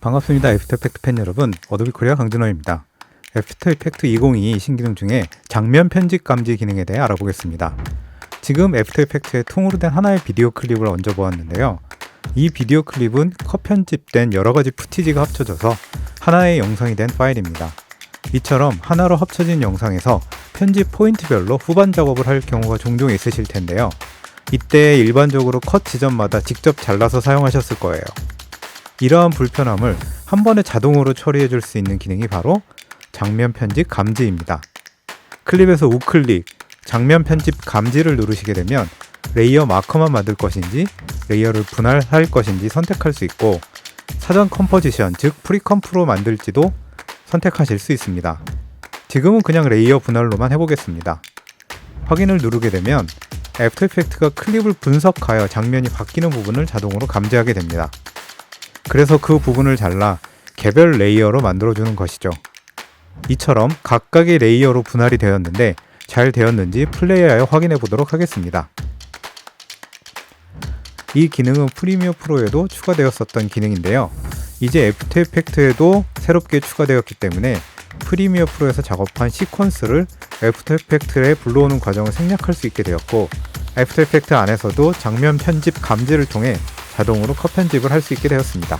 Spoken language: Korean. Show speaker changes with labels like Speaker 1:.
Speaker 1: 반갑습니다. 애프터 이펙트 팬 여러분. 어도비 코리아 강준호입니다. 애프터 이펙트 2022 신기능 중에 장면 편집 감지 기능에 대해 알아보겠습니다. 지금 애프터 이펙트에 통으로 된 하나의 비디오 클립을 얹어 보았는데요. 이 비디오 클립은 컷 편집된 여러 가지 푸티지가 합쳐져서 하나의 영상이 된 파일입니다. 이처럼 하나로 합쳐진 영상에서 편집 포인트별로 후반 작업을 할 경우가 종종 있으실 텐데요. 이때 일반적으로 컷 지점마다 직접 잘라서 사용하셨을 거예요. 이러한 불편함을 한 번에 자동으로 처리해 줄 수 있는 기능이 바로 장면 편집 감지입니다. 클립에서 우클릭, 장면 편집 감지를 누르시게 되면 레이어 마커만 만들 것인지 레이어를 분할할 것인지 선택할 수 있고 사전 컴포지션, 즉 프리컴프로 만들지도 선택하실 수 있습니다. 지금은 그냥 레이어 분할로만 해보겠습니다. 확인을 누르게 되면 애프터 이펙트가 클립을 분석하여 장면이 바뀌는 부분을 자동으로 감지하게 됩니다. 그래서 그 부분을 잘라 개별 레이어로 만들어주는 것이죠. 이처럼 각각의 레이어로 분할이 되었는데 잘 되었는지 플레이하여 확인해 보도록 하겠습니다. 이 기능은 프리미어 프로에도 추가되었었던 기능인데요. 이제 애프터 이펙트에도 새롭게 추가되었기 때문에 프리미어 프로에서 작업한 시퀀스를 애프터 이펙트에 불러오는 과정을 생략할 수 있게 되었고 애프터 이펙트 안에서도 장면 편집 감지를 통해 자동으로 컷 편집을 할 수 있게 되었습니다.